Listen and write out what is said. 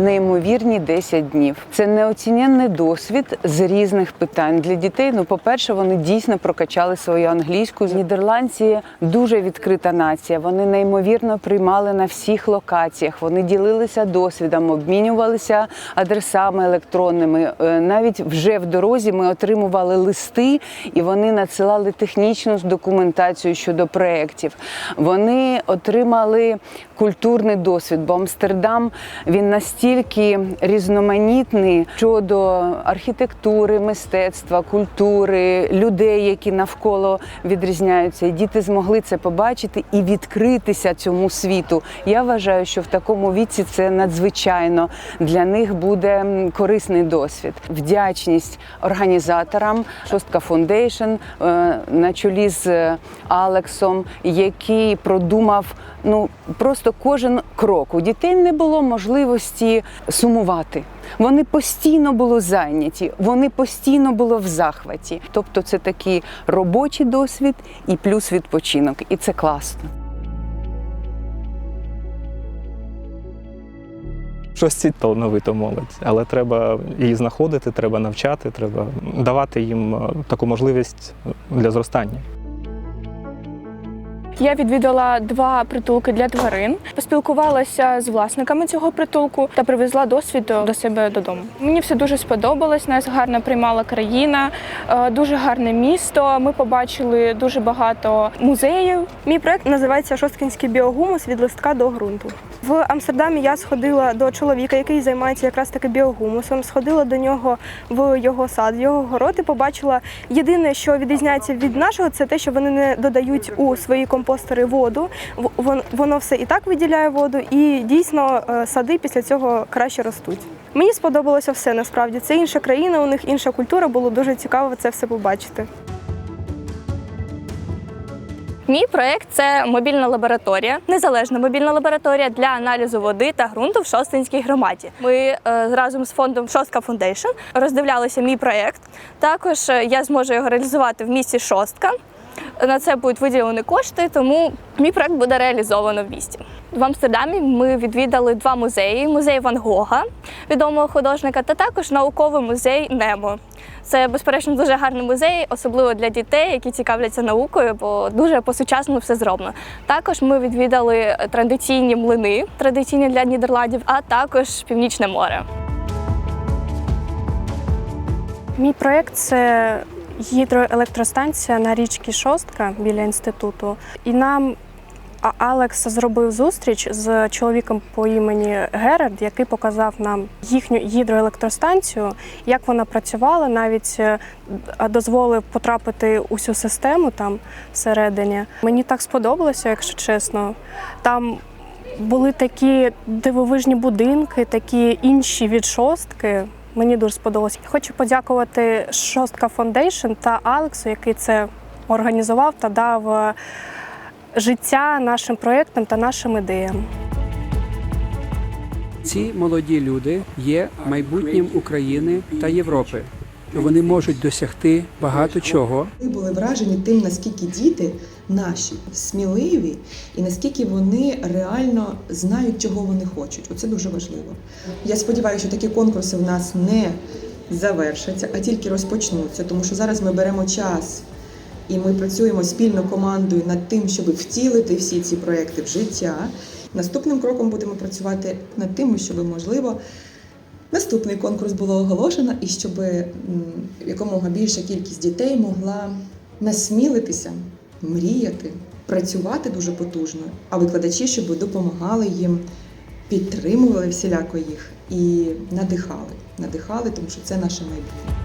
неймовірні 10 днів. Це неоціненний досвід з різних питань для дітей. Ну, по-перше, вони дійсно прокачали свою англійську. Нідерландці дуже відкрита нація. Вони неймовірно приймали на всіх локаціях. Вони ділилися досвідом, обмінювалися адресами електронними. Е, Навіть вже в дорозі ми отримували листи, і вони надсилали технічну документацію щодо проєктів. Вони отримали культурний досвід, бо Амстердам він настільки різноманітний щодо архітектури, мистецтва, культури, людей, які навколо відрізняються. І діти змогли це побачити і відкритися цьому світу. Я вважаю, що в такому віці це надзвичайно для них буде корисний досвід. Вдячність організаторам Шостка Фондейшн е, на чолі з е, Алексом, який продумав ну просто кожен крок. У дітей не було можливості сумувати. Вони постійно були зайняті, вони постійно були в захваті. Тобто, це такий робочий досвід і плюс відпочинок, і це класно. Щось ці талановита молодь, але треба її знаходити, треба навчати, треба давати їм е, таку можливість для зростання. Я відвідала два притулки для тварин, поспілкувалася з власниками цього притулку та привезла досвід до себе додому. Мені все дуже сподобалось. Нас гарно приймала країна, е, дуже гарне місто. Ми побачили дуже багато музеїв. Мій проект називається Шосткінський біогумус від листка до ґрунту. В Амстердамі я сходила до чоловіка, який займається якраз таки біогумусом. Сходила до нього в його сад, в його город і побачила єдине, що відрізняється від нашого, це те, що вони не додають у свої компостери воду. Воно все і так виділяє воду, і дійсно е, сади після цього краще ростуть. Мені сподобалося все насправді. Це інша країна, у них інша культура. Було дуже цікаво це все побачити. Мій проект це мобільна лабораторія, незалежна мобільна лабораторія для аналізу води та ґрунту в Шостинській громаді. Ми е, разом з фондом Шостка Фундейшн роздивлялися мій проект. Також е, я зможу його реалізувати в місті Шостка. На це будуть виділені кошти, тому мій проект буде реалізовано в місті. В Амстердамі ми відвідали два музеї: музей Ван Гога, відомого художника, та також науковий музей Немо. Це безперечно дуже гарний музей, особливо для дітей, які цікавляться наукою, бо дуже по-сучасному все зроблено. Також ми відвідали традиційні млини, традиційні для Нідерландів, а також Північне море. Мій проєкт це гідроелектростанція на річці Шостка біля інституту. І нам Алекс зробив зустріч з чоловіком по імені Герард, який показав нам їхню гідроелектростанцію, як вона працювала, навіть е, дозволив потрапити у всю систему там всередині. Мені так сподобалося, якщо чесно. Там були такі дивовижні будинки, такі інші від шостки. Мені дуже сподобалось. Хочу подякувати Шостка Фондейшн та Алексу, який це організував та дав е, життя нашим проєктам та нашим ідеям. Ці молоді люди є майбутнім України та Європи. Вони можуть досягти багато чого. Ми були вражені тим, наскільки діти наші сміливі і наскільки вони реально знають, чого вони хочуть. Оце дуже важливо. Я сподіваюся, що такі конкурси в нас не завершаться, а тільки розпочнуться, тому що зараз ми беремо час і ми працюємо спільно командою над тим, щоб втілити всі ці проекти в життя. Наступним кроком будемо працювати над тим, щоб можливо. Наступний конкурс було оголошено, і щоб якомога більша кількість дітей могла насмілитися, мріяти, працювати дуже потужно, а викладачі, щоб допомагали їм, підтримували всіляко їх і надихали. Надихали, тому що це наше майбутнє.